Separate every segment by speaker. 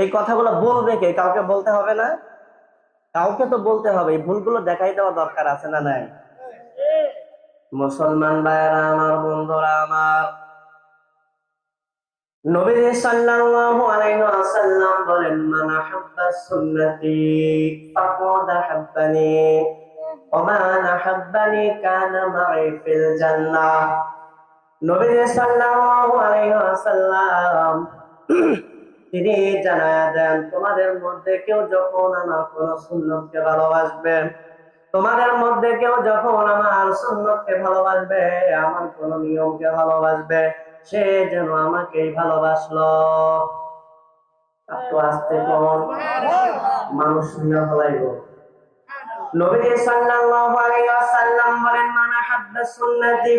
Speaker 1: এই কথাগুলো বলবে কে? কাউকে বলতে হবে না? কাউকে তো বলতে হবে। এই ভুলগুলো দেখাই দেওয়া দরকার আছে না নাই? মুসলমান ভাইয়েরা, আমার বন্ধুরা, আমার নবী সাল্লাল্লাহু আলাইহি ওয়াসাল্লাম বলেন, মান আহাব্বা সুন্নতি ফাকাদ আহাব্বানি ওয়া মান কানা ফিল জান্নাহ। সাল্লাল্লাহু আলাইহি ওয়াসাল্লাম তিনি জানায়া দেন, তোমাদের মধ্যে কেউ যখন আমার কোন সুন্নতকে ভালোবাসবে, তোমাদের মধ্যে কেউ যখন আমার সুন্নতকে ভালোবাসবে, আমার কোন নিয়মকে ভালোবাসবে, সে যেন আমাকেই ভালোবাসলো। আস্তে কোন মানুষ শুনে ফলাইব নবী সাল্লাল্লাহু আলাইহি ওয়াসাল্লাম বলেন, মান সুন্নতি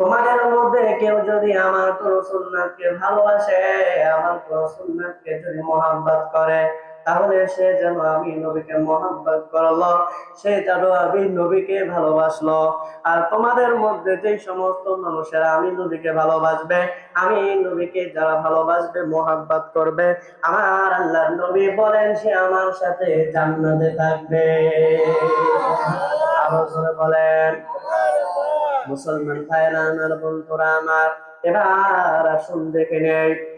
Speaker 1: তোমাদের মধ্যে কেউ যদি আমার কোন সুন্নাতকে ভালোবাসে আমার কোন সুন্নাতকে যদি মোহাব্বত করে তাহলে সে যেন আমি নবীকে মোহাব্বত করল, সে যেন আমি নবীকে ভালোবাসলো। আর তোমাদের মধ্যে যে সমস্ত মানুষেরা আমি নবীকে ভালোবাসবে, আমি নবীকে যারা ভালোবাসবে, মোহাব্বত করবে, আমার আল্লাহ নবী বলেন, সে আমার সাথে জান্নাতে থাকবে। বলেন। মুসলমান ভাইরা আমার বন্ধুরা, আমার, এবার আসুন দেখে নেই।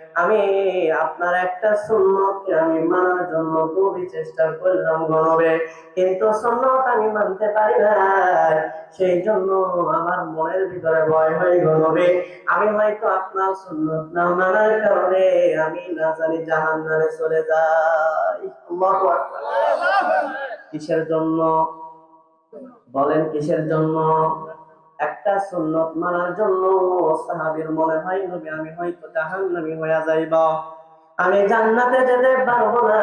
Speaker 1: আমি আপনার একটা সুন্নতকে আমি মানার জন্য খুবই চেষ্টা করলাম গণবে কিন্তু সুন্নত আমি মানতে পারি না। সেই জন্য আমার মনের ভিতরে ভয় হয়ে গণবে আমি হয়তো আপনার সুন্নত না মানার কারণে আমি না জানি জাহান নামে চলে যাই। কিসের জন্য? বলেন কিসের জন্য? একটা সুন্নত মানার জন্য সাহাবীর মনে হয়, নবী, আমি হয়তো জাহান্নামী হয়ে যাইব। আমি জান্নাতে যেতে পারব না।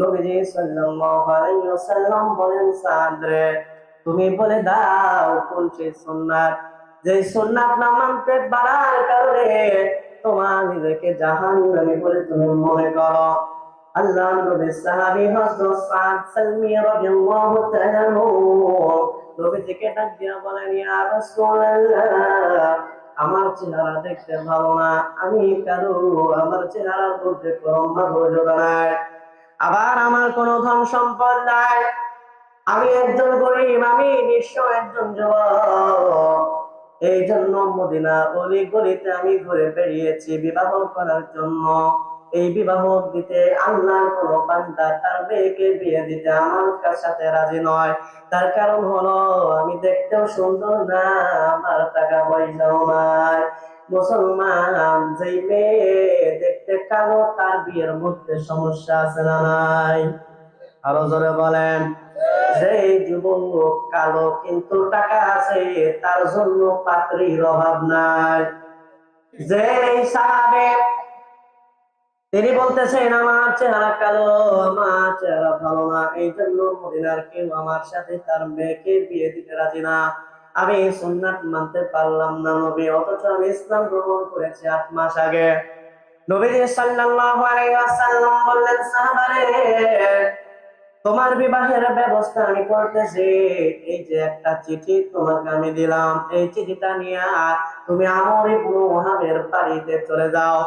Speaker 1: নবীজি সাল্লাল্লাহু আলাইহি ওয়াসাল্লাম বলেন সাদ রে তুমি বলে দাও কোন সুন্নাত? যে সুন্নাত না মানতে কারণে তোমার নিজেকে জাহান্নামী বলে তুমি মনে করো। আল্লাহ নবী সাহাবী হযরত সাদ সালমি রাদিয়াল্লাহু তাআলা নবীজিকে ডাক দিয়া বলেন আমার চেহারা দেখতে ভালো না। আমি কারও, আমার চেহারার মধ্যে কোনো মাধুর্য নাই। আবার আমার কোনো ধন সম্পদ নাই। আমি একজন গরিব, আমি নিঃস্ব একজন যুবক। এই জন্য মদিনা অলি গলিতে আমি ঘুরে বেরিয়েছি বিবাহ করার জন্য। এই বিবাহ দিতে আল্লাহর কোন বান্দা তার মেয়েকে বিয়ে দিতে আমার সাথে রাজি নয়। তার কারণ হলো, আমি দেখতেও সুন্দর না, আমার টাকা পয়সাও নাই। মুসলমান যেই মেয়ে দেখতে কালো, তার বিয়ের মধ্যে সমস্যা আছে না নাই? আরও জোরে বলেন। যে যুবক কালো, কিন্তু টাকা আছে, তার জন্য পাত্রীর অভাব নাই। যে সাহাবে তিনি বলতেছেন, আমার চেহারা কালো, আমার চেহারা ভালো না। এই জন্য মদিনার কেউ আমার সাথে তার মেয়েকে বিয়ে দিতে রাজি না। আমি সুন্নাত মানতে পারলাম না নবী, অথচ আমি ইসলাম গ্রহণ করেছি আট মাস আগে। নবীজি সাল্লাল্লাহু আলাইহি ওয়াসাল্লাম বললেন, সাহাবারে তোমার বিবাহের ব্যবস্থা আমি করতেছি। এই যে একটা চিঠি তোমাকে আমি দিলাম। এই চিঠিটা নিয়ে তুমি আমর ইবনু ওহাবের বাড়িতে চলে যাও।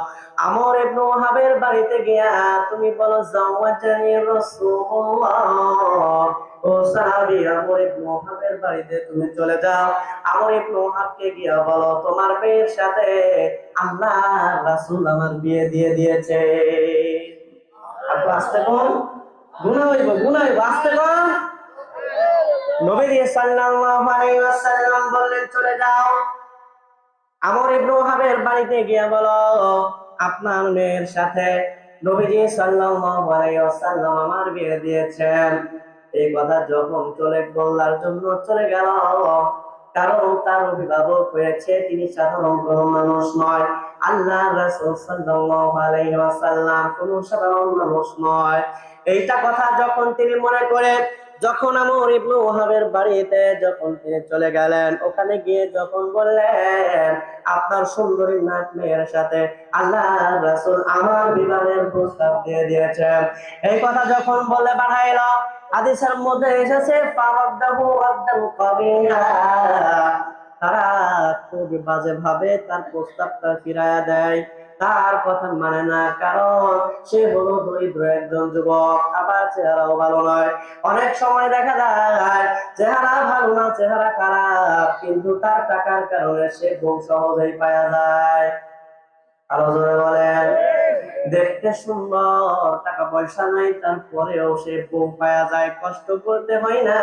Speaker 1: আমর ইবনু ওহাবের বাড়িতে গিয়া তুমি বলো, জাওয়াজানি রাসূলুল্লাহ। ও সাহাবী, আমর ইবনু ওহাবের বাড়িতে তুমি চলে যাও। আমর ইবনু ওহাবকে গিয়া বলো, তোমার মেয়ের সাথে আল্লাহ রাসূল আমার বিয়ে দিয়ে দিয়েছে। আর আসতে কোন গুনাহ হইব বাড়িতে গিয়ে বলো আপনার মেয়ের সাথে নবীজি সাল্লাল্লাহু আলাইহি ওয়াসাল্লাম আমার বিয়ে দিয়েছেন। এই কথা যখন চলে বলার জন্য চলে গেল কারণ তার অভিভাবক হয়েছে, তিনি সাধারণ কোন মানুষ নয়। আল্লাহ সাল্লাল্লাহু আলাইহি ওয়াসাল্লাম কোন সাধারণ মানুষ নয়। এইটা কথা যখন তিনি মনে করে যখন আমর ইবনু ওহাবের বাড়িতে যখন তিনি চলে গেলেন, ওখানে গিয়ে যখন বললেন, আপনার সুন্দরী নাক মেয়ের সাথে আল্লাহ রাসূল আমার বিবাহের প্রস্তাব দিয়ে দিয়েছেন। এই কথা যখন বলে বাড়াইল হাদিসের মধ্যে এসেছে তারা খুব বাজে ভাবে তার প্রস্তাবটা দেয়। তার কথা মানে না, কারণ সে হলো দরিদ্র একজন যুবক, আবার চেহারাও ভালো নয়। অনেক সময় দেখা যায়, চেহারা ভালো না, চেহারা খারাপ, কিন্তু তার টাকার কারণে সে বউ সহজেই পাওয়া যায়। আরও জোরে বলেন। দেখতে সুন্দর টাকা পয়সা নাই, তারপরেও সে বউ পায়া যায়, কষ্ট করতে হয় না।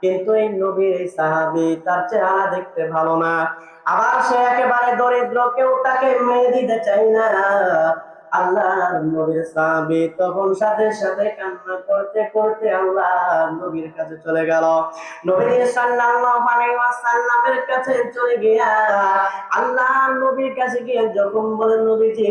Speaker 1: কিন্তু এই নবীর এই সাহাবি তার চেহারা দেখতে ভালো না। আবার সে একেবারে দরিদ্র, কেউ তাকে মেয়ে দিতে চাই না। আল্লাহ নবীর সাহাবি তখন সাথে সাথে কান্না করতে করতে আল্লাহ নবীর কাছে চলে গেল। নবী সাল্লাল্লাহু আলাইহি ওয়াসাল্লামের কাছে চলে গিয়া আল্লাহ নবীর কাছে গিয়ে যখন বলেন নবীজি,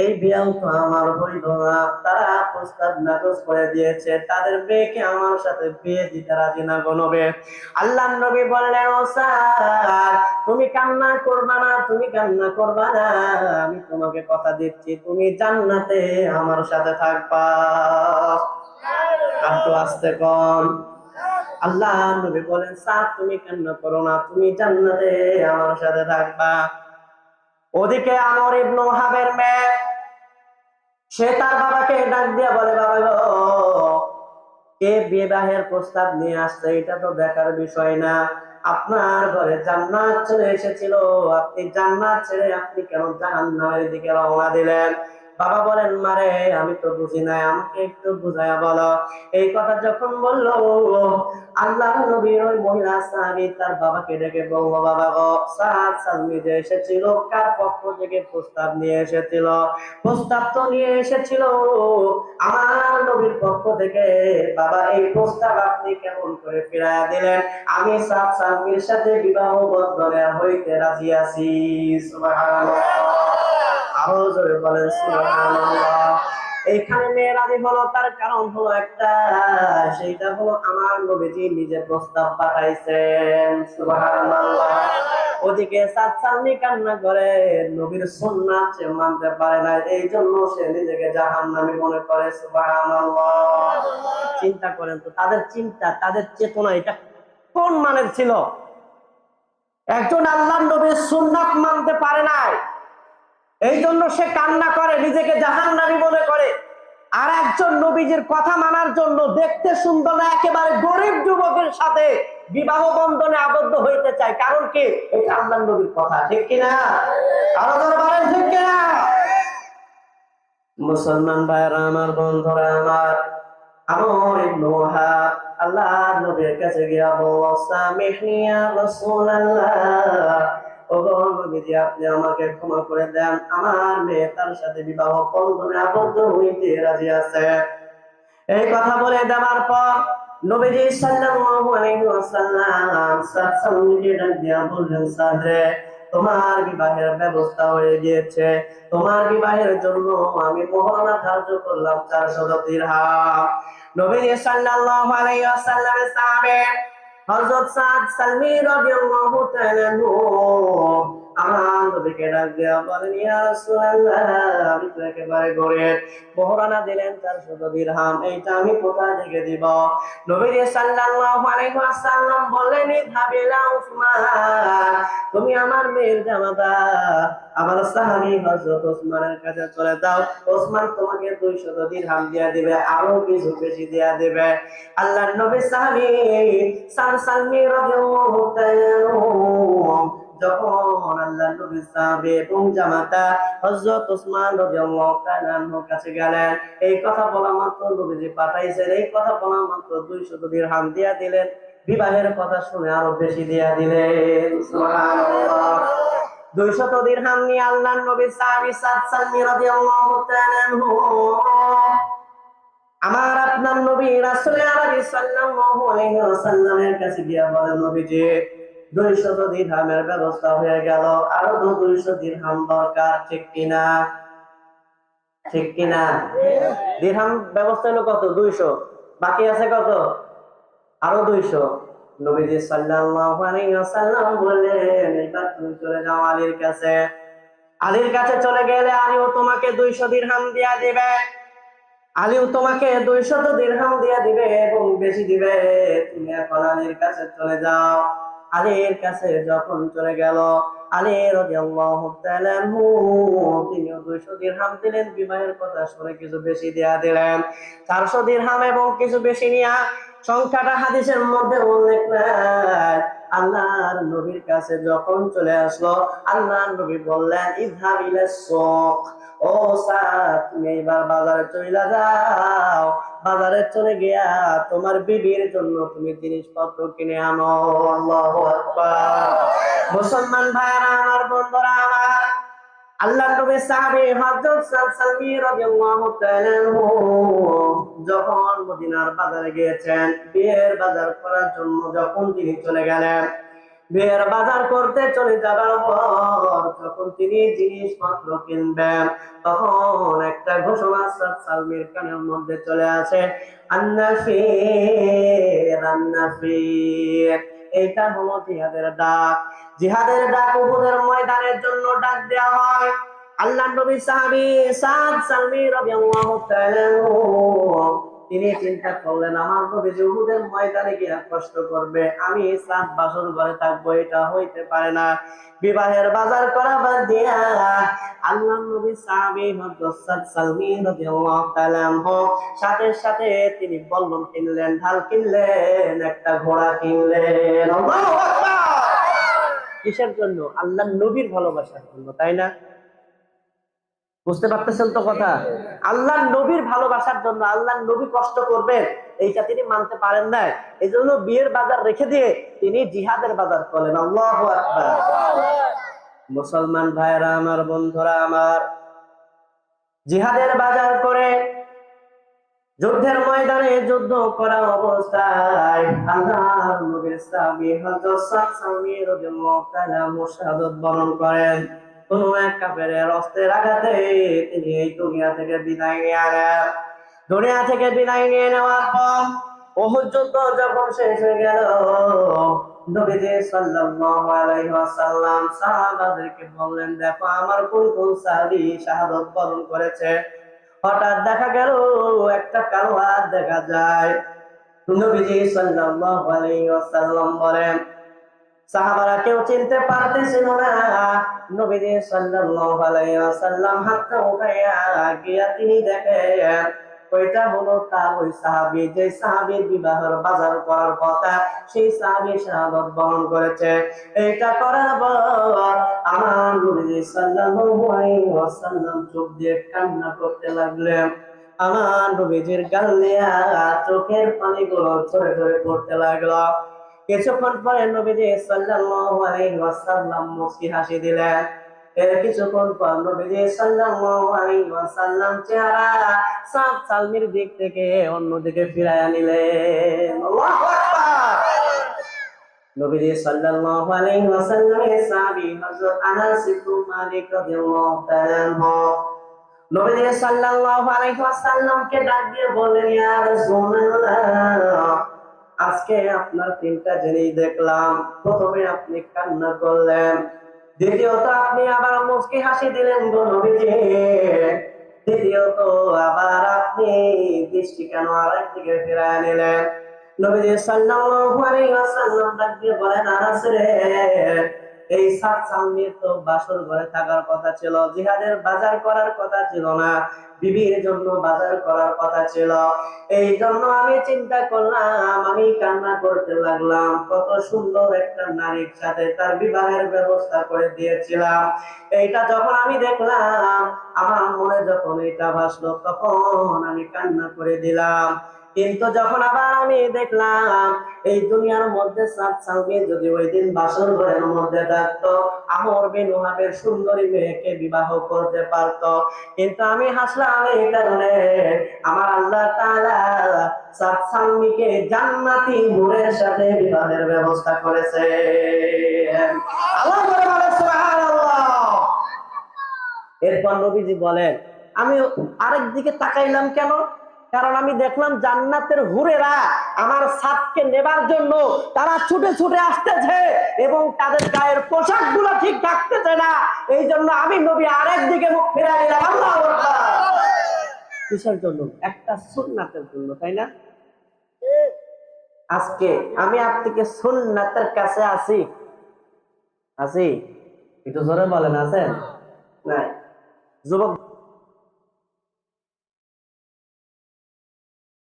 Speaker 1: এই বিয়াও তো আমার হইল না। তারা প্রস্তাব নাকচ করে দিয়েছে, তাদের মেয়েকে আমার সাথে বিয়ে দিতে রাজি না গণবে আল্লাহ নবী বললেন, ও স্যার, তুমি কান্না করবা না, তুমি কান্না করবা না, আমি তোমাকে কথা দিচ্ছি, তুমি জান্নাতে আমার সাথে থাকবা। আর তো আসতে কম। আল্লাহ নবী বলেন, স্যার, তুমি কান্না করো না? তুমি জান্নাতে আমার সাথে থাকবা। ওদিকে আমর ইবনু হাবের মেয়ে, সে তার বাবাকে ডাক দিয়ে বলে, বাবা গো, কে বিবাহের প্রস্তাব নিয়ে আসছে? এটা তো দেখার বিষয় না। আপনার ঘরে জান্নাত চলে এসেছিল। আপনি জান্নাত ছেড়ে আপনি কেন জাহান্নামের দিকে রওনা দিলেন? বাবা বলেন, মারে, আমি তো বুঝি নাই, আমাকে একটু বুঝায়া বলো। এই কথা যখন বলল আল্লাহ নবীর ওই মহিলা সাহাবী তার বাবাকে ডেকে বলব বাবা গো, সাদ সালমি যে এসেছিল, কার পক্ষ থেকে প্রস্তাব নিয়ে এসেছিল? প্রস্তাব তো নিয়ে এসেছিল আমার নবীর পক্ষ থেকে। বাবা, এই প্রস্তাব আপনি কেমন করে ফিরাইয়া দিলেন? আমি সাদ সালমির সাথে বিবাহ বন্ধনে হইতে রাজি আছি। সুবহানাল্লাহ। মেয়েরাজি হলো তার কারণ হলো একটা, সেইটা হলো আমার নবীজি নিজে প্রস্তাব পাঠাইছেন ওদিকে কান্না করে, নবীর সে মানতে পারে না এই জন্য সে নিজেকে জাহান্নামী মনে করে চিন্তা করেন তো, তাদের চিন্তা, তাদের চেতনা এটা কোন মানের ছিল? একজন আল্লাহ নবীর সুন্নাত মানতে পারে নাই। এই জন্য সে কান্না করে, নিজেকে জাহান্নামী মনে করে। আর একজন নবীজির কথা মানার জন্য দেখতে সুন্দর না, একেবারে গরিব যুবকের সাথে বিবাহ বন্ধনে আবদ্ধ হইতে চায়। কারণ কি? এটা আল্লাহ নবীর কথা, ঠিক কিনা? আরও বলেন, ঠিক কিনা? মুসলমান ভাইরা আমার বন্ধুরা, আমার আমার ওয়াহাব, আল্লাহ নবীর কাছে গিয়া বলল সামিহনি রাসূলুল্লাহ। আমাকে ক্ষমা করে দেন, আমার মেয়ে তার সাথে বিবাহ বন্ধনে আবদ্ধ হইতে রাজি আছে। এই কথা বলে দেওয়ার পর নবীজি বললেন তোমার বিবাহের ব্যবস্থা হয়ে গিয়েছে। তোমার বিবাহের জন্য আমি মোহরনা ধার্য করলাম চারশো দিরহাম। নবীজি সাল্লাল্লাহু আলাইহি হযরত সাদ সালমি রাদিয়াল্লাহু তাআলা তুমি আমার মেয়ের জামাতা। আমার সাহাবী হযরত ওসমানের কাছে চলে যাও। ওসমান তোমাকে 200 দিরহাম দিয়া দিবে, আরও কিছু বেশি দিয়া দিবে। আল্লাহর নবী সাহাবী সাল সালমি রাদিয়াল্লাহু যখন আল্লাহ নবী এবং জামাতা হযরত ওসমান রাদিয়াল্লাহু তাআলা কাছে গেলেন, এই কথা বলা মাত্র নবীজি পাঠাইছেন, এই কথা বলা মাত্র 200 দিরহাম দিয়া দিলেন, বিবাহের কথা শুনে আরও বেশি দিয়া দিলেন। সুবহানাল্লাহ দুইশত দিরহাম নিয়ে আল্লাহর নবী সালমি রাদিয়াল্লাহু তাআলা আমার আপনার নবী রাসূল আলাইহিস সাল্লাল্লাহু আলাইহি ওয়াসাল্লামের কাছে গিয়া বলেন, নবীজি দুইশত ব্যবস্থা হয়ে গেল। আরও তো দরকার, ঠিক কিনা? ঠিক কিনা? ব্যবস্থা হলো কত? বাকি আছে কত? আরও নবীজি সাল্লাল্লাহু আলাইহি ওয়াসাল্লাম বললেন, এবার তুমি চলে যাও আলীর কাছে। আলীর কাছে চলে গেলে আলীও তোমাকে দুইশো দিরহাম দিয়া দিবে। আলীও তোমাকে দুইশত দিরহাম দিয়া দিবে এবং বেশি দিবে। তুমি এখন আলীর কাছে চলে যাও। আলীর কাছে যখন চলে গেল, আলী রাদিয়াল্লাহু তাআলা আনহু 200 দিরহাম দিলেন বিবাহের কথা শুনে কিছু বেশি দেয়া দিলেন। 400 দিরহাম এবং কিছু বেশি নিয়া, সংখ্যাটা হাদিসের মধ্যে উল্লেখ নাই। আল্লাহর নবীর কাছে যখন চলে আসলো, আল্লাহর নবী বললেন, ইযহাব ইলা ও স্যার তুমি এবার বাজারে চলে যাও। বাজারে চলে গিয়া তোমার বিবির জন্য তুমি জিনিসপত্র কিনে আনো। মুসলমান ভাইরা আমার বন্ধুরা, আমার আল্লাহ নবী সাহাবী হযরত সালসালমি রাদিয়াল্লাহু তাআলা যখন মদিনার বাজারে গিয়েছেন, বিয়ের বাজার করার জন্য যখন তিনি চলে গেলেন বিয়ের বাজার করতে চলে যাবার পর যখন তিনি জিনিসপত্র কিনবেন, তখন একটা ঘোষণা সালমির কানের মধ্যে চলে আসে আন্নাফির আন্নাফির এইটা হলো জিহাদের ডাক। জিহাদের ডাক উহুদের ময়দানের জন্য ডাক দেওয়া হয়। আল্লাহ নবী সাহাবী সাদ সালমি রাদিয়াল্লাহু তাআলা তিনি চিন্তা করলেন, আমার নবী যে উহুদের ময়দানে গিয়ে কষ্ট করবে, আমি সাত বাসর ঘরে থাকব, এটা হইতে পারে না। বিবাহের বাজার করা বাদ দিয়া আল্লাহ নবী সাহাবী হযরত সালমি রাদিয়াল্লাহু তাআলা সাথে সাথে তিনি বল্লম কিনলেন, ঢাল কিনলেন, একটা ঘোড়া কিনলেন। আল্লাহু আকবার! কিসের জন্য? আল্লাহ নবীর ভালোবাসার জন্য, তাই না? বুঝতে পারতেছেন তো কথা? আল্লাহ নবীর ভালোবাসার জন্য আল্লাহ নবী কষ্ট করবেন, এইটা তিনি মানতে পারেন না এই জন্য বিয়ের বাজার রেখে দিয়ে তিনি জিহাদের বাজার করলেন আল্লাহ মুসলমান ভাইরা আমার বন্ধুরা, আমার জিহাদের বাজার করে যুদ্ধের ময়দানে যুদ্ধ করা অবস্থায় মুশাহাদাত বরণ করেন। কোন এক কাফেরের অস্ত্রের আঘাতে তিনি এই দুনিয়া থেকে বিদায় নিয়ে দুনিয়া থেকে বিদায় নিয়ে নেওয়ার পর যুদ্ধ যখন শেষ হয়ে গেল হঠাৎ দেখা গেল একটা দেখা যায়। বলেন, সাহাবারা কেউ চিনতে পারতেছিল না আলাইহি ওয়াসাল্লাম হাতটা উঠাইয়া গিয়া তিনি দেখেন ওইটা হলো তার ওই সাহাবী যে বিবাহের বাজার করার কথা, সেই শাহাদত করেছে। এইটা করার পর আমার নবীজি চোখ দিয়ে কান্না করতে লাগলেন। আমার নবীজির গাল চোখের পানিগুলো ঝরে ঝরে পড়তে লাগল। কিছুক্ষণ পরে নবীজি সাল্লাল্লাহু আলাইহি ওয়াসাল্লাম মুস্কি হাসি দিলেন। এর কিছুক্ষণ পর নবীজি সাল্লাল্লাহু আলাইহি ওয়াসাল্লাম চেহারা সাত সালমির দিক থেকে অন্যদিকে ফিরাইয়া নিলেন। আল্লাহু আকবার! নবীজি সাল্লাল্লাহু আলাইহি ওয়াসাল্লামের সাহাবী হযরত আনাস ইবনে মালিক রাদিয়াল্লাহু তাআলা আনহু। নবীজি সাল্লাল্লাহু আলাইহি ওয়াসাল্লামকে ডাক দিয়ে বললেন ইয়া রাসূলুল্লাহ আজকে আপনার তিনটা জিনিস দেখলাম। প্রথমে আপনি কান্না করলেন। দ্বিতীয়ত আপনি আবার মুসকি হাসি দিলেন গো দ্বিতীয়ত আবার আপনি দৃষ্টি কেন আরেক দিকে ফিরায় নিলেন? নবীজি সাল্লাল্লাহু আলাইহি ওয়াসাল্লাম ডাক দিয়ে বলেন, আনাস রে এই সাত সামনের তো বাসর ঘরে থাকার কথা ছিল, জিহাদের বাজার করার কথা ছিল না, বিবির জন্য বাজার করার কথা ছিল। এই জন্য আমি চিন্তা করলাম, আমি কান্না করতে লাগলাম। কত সুন্দর একটা নারীর সাথে তার বিবাহের ব্যবস্থা করে দিয়েছিলাম। এইটা যখন আমি দেখলাম, আমার মনে যখন এটা ভাসলো, তখন আমি কান্না করে দিলাম। কিন্তু যখন আবার আমি দেখলাম, এই দুনিয়ার মধ্যে সাত সালকে যদি ওই দিন বাসর ঘরের মধ্যে থাকতো, আমর বিন ওহাবের সুন্দরী মেয়েকে বিবাহ করতে পারতো। কিন্তু আমি হাসলাম, এই কারণে আমার আল্লাহ তাআলা সাত সালমিকে জান্নাতি হুরের সাথে বিবাহের ব্যবস্থা করেছে। এরপর নবীজি বলেন, আমি আরেক দিকে তাকাইলাম কেন? কারণ আমি দেখলাম জান্নাতের হুরেরা আমার সাতকে নেবার জন্য তারা ছুটে ছুটে আসতেছে এবং তাদের গায়ের পোশাকগুলো ঠিক থাকতেছে না। এই জন্য আমি নবী আরেক দিকে মুখ ফিরে কিসের জন্য? একটা সুন্নাতের জন্য, তাই না? আজকে আমি আপনাকে সুন্নাতের কাছে আছি আছি একটু জোরে বলেন, আছেন? যুবক